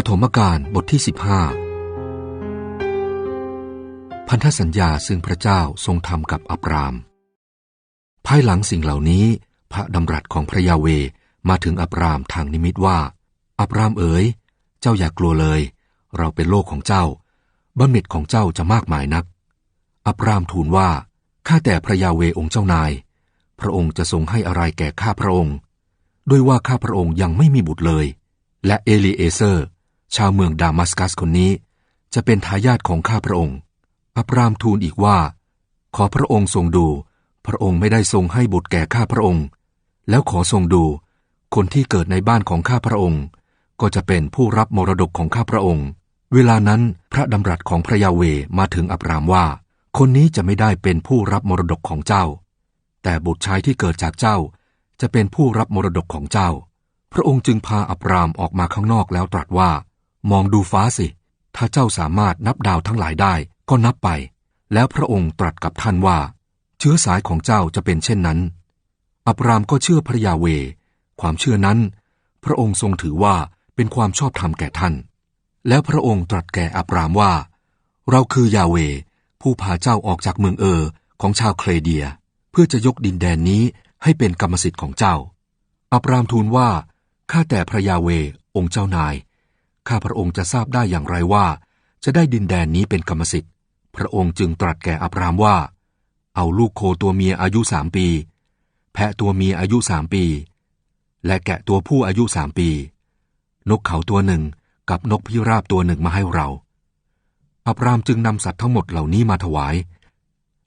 ปฐมกาลบทที่ 15 พันธสัญญาซึ่งพระเจ้าทรงทำกับอับราม ภายหลังสิ่งเหล่านี้ พระดำรัสของพระยาเวมาถึงอับรามทางนิมิตว่า อับรามเอ๋ย เจ้าอย่ากลัวเลย เราเป็นโลกของเจ้าบัณฑิตของเจ้าจะมากมายนัก อับรามทูลว่า ข้าแต่พระยาเวองค์เจ้านาย พระองค์จะทรงให้อะไรแก่ข้าพระองค์ ด้วยว่าข้าพระองค์ยังไม่มีบุตรเลย และเอลีเอเซอร์ ชาวเมืองดามัสกัสคนนี้ จะเป็นทายาทของข้าพระองค์ อับรามทูลอีกว่า ขอพระองค์ทรงดู พระองค์ไม่ได้ทรงให้บุตรแก่ข้าพระองค์ แล้วขอทรงดู คนที่เกิดในบ้านของข้าพระองค์ ก็จะเป็นผู้รับมรดกของข้าพระองค์ เวลานั้นพระดำรัสของพระยาเวมาถึงอับรามว่า คนนี้จะไม่ได้เป็นผู้รับมรดกของเจ้า แต่บุตรชายที่เกิดจากเจ้า จะเป็นผู้รับมรดกของเจ้าพระองค์จึงพาอับรามออกมาข้างนอกแล้วตรัสว่า มองดูฟ้าสิ ถ้าเจ้าสามารถนับดาวทั้งหลายได้ก็นับไป แล้วพระองค์ตรัสกับท่านว่า เชื้อสายของเจ้าจะเป็นเช่นนั้น อับรามก็เชื่อพระยาเว ความเชื่อนั้น พระองค์ทรงถือว่าเป็นความชอบธรรมแก่ท่าน แล้วพระองค์ตรัสแก่อับรามว่า เราคือยาเว ผู้พาเจ้าออกจากเมืองเออของชาวเคลเดีย เพื่อจะยกดินแดนนี้ให้เป็นกรรมสิทธิ์ของเจ้า อับรามทูลว่าข้าแต่พระยาเวองค์เจ้านาย ข้าพระองค์จะทราบได้อย่างไรว่า จะได้ดินแดนนี้เป็นกรรมสิทธิ์ พระองค์จึงตรัสแก่อับรามว่า เอาลูกโคตัวเมียอายุสามปี แพะตัวเมียอายุสามปี และแกะตัวผู้อายุสามปี นกเขาตัวหนึ่งกับนกพิราบตัวหนึ่งมาให้เรา อับรามจึงนำสัตว์ทั้งหมดเหล่านี้มาถวาย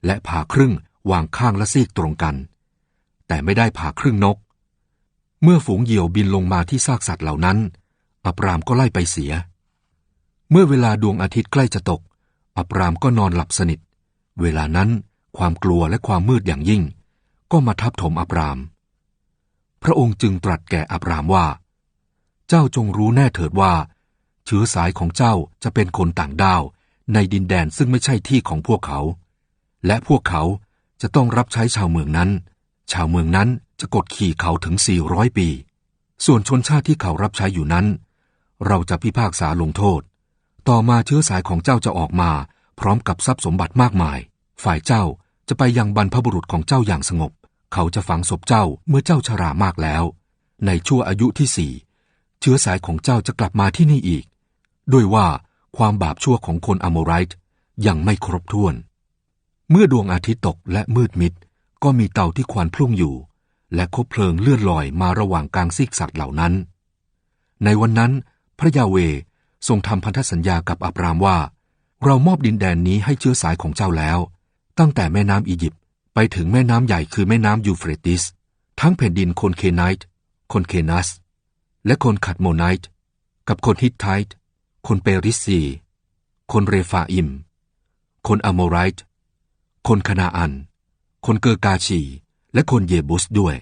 และผ่าครึ่งวางข้างและซีกตรงกัน แต่ไม่ได้ผ่าครึ่งนก เมื่อฝูงเหยี่ยวบินลงมาที่ซากสัตว์เหล่านั้น อับรามก็ไล่ไปเสีย เมื่อเวลาดวงอาทิตย์ใกล้จะตก อับรามก็นอนหลับสนิท เวลานั้นความกลัวและความมืดอย่างยิ่ง ก็มาทับถมอับราม พระองค์จึงตรัสแก่อับรามว่า เจ้าจงรู้แน่เถิดว่า เชื้อสายของเจ้าจะเป็นคนต่างด้าวในดินแดนซึ่งไม่ใช่ที่ของพวกเขา และพวกเขาจะต้องรับใช้ชาวเมืองนั้น ชาวเมืองนั้นจะกดขี่เขาถึง 400 ปี ส่วนชนชาติที่เขารับใช้อยู่นั้น เราจะพิพากษาลงโทษ ต่อมาเชื้อสายของเจ้าจะออกมา พร้อมกับทรัพย์สมบัติมากมาย ฝ่ายเจ้าจะไปยังบรรพบุรุษของเจ้าอย่างสงบ เขาจะฝังศพเจ้าเมื่อเจ้าชรามากแล้ว ในชั่วอายุที่สี่เชื้อสายของเจ้าจะกลับมาที่นี่อีก ด้วยว่าความบาปชั่วของคนอโมไรต์ยังไม่ครบถ้วน เมื่อดวงอาทิตย์ตกและมืดมิด ก็มีเตาที่ควานพลุ่งอยู่ และคบเพลิงเลื่อนลอยมาระหว่างกลางซีกสัตว์เหล่านั้น ในวันนั้น ระยาเวทรงทำพันธสัญญากับอับรามว่า เรามอบดินแดนนี้ให้เชื้อสายของเจ้าแล้ว ตั้งแต่แม่น้ำอียิปต์ไปถึงแม่น้ำใหญ่คือแม่น้ำยูเฟรติส ทั้งแผ่นดินคนเคไนต์คนเคนัส และคนขัดโมไนต์กับคนฮิตไทต์คนเปริสซีคนเรฟาอิม คนอโมไรต์คนคณาอัน คนเกอร์กาชี และคนเยบุสด้วย